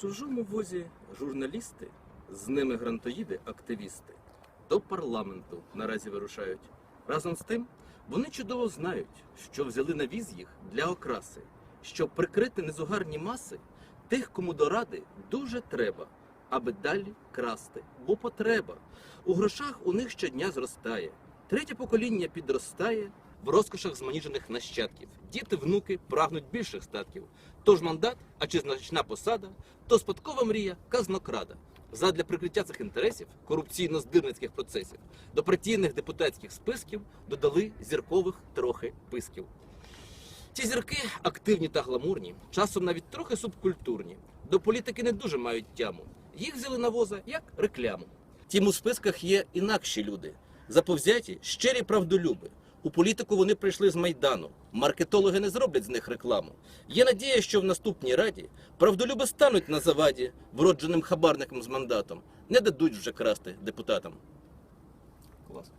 чужому возі журналісти, з ними грантоїди, активісти, до парламенту наразі вирушають. Разом з тим, вони чудово знають, що взяли на віз їх для окраси, щоб прикрити незугарні маси тих, кому до ради дуже треба, аби далі красти, бо потреба. У грошах у них щодня зростає. Третє покоління підростає в розкошах зманіжених нащадків. Діти, внуки прагнуть більших статків. Тож мандат, а чи значна посада, то спадкова мрія казнокрада. Задля прикриття цих інтересів корупційно-здирницьких процесів до партійних депутатських списків додали зіркових трохи писків. Ці зірки активні та гламурні, часом навіть трохи субкультурні. До політики не дуже мають тяму. Їх взяли на воза як рекляму. Тім у списках є інакші люди, заповзяті, щирі правдолюби. У політику вони прийшли з майдану. Маркетологи не зроблять з них рекламу. Є надія, що в наступній раді правдолюби стануть на заваді вродженим хабарникам з мандатом, не дадуть вже красти депутатам. Клас.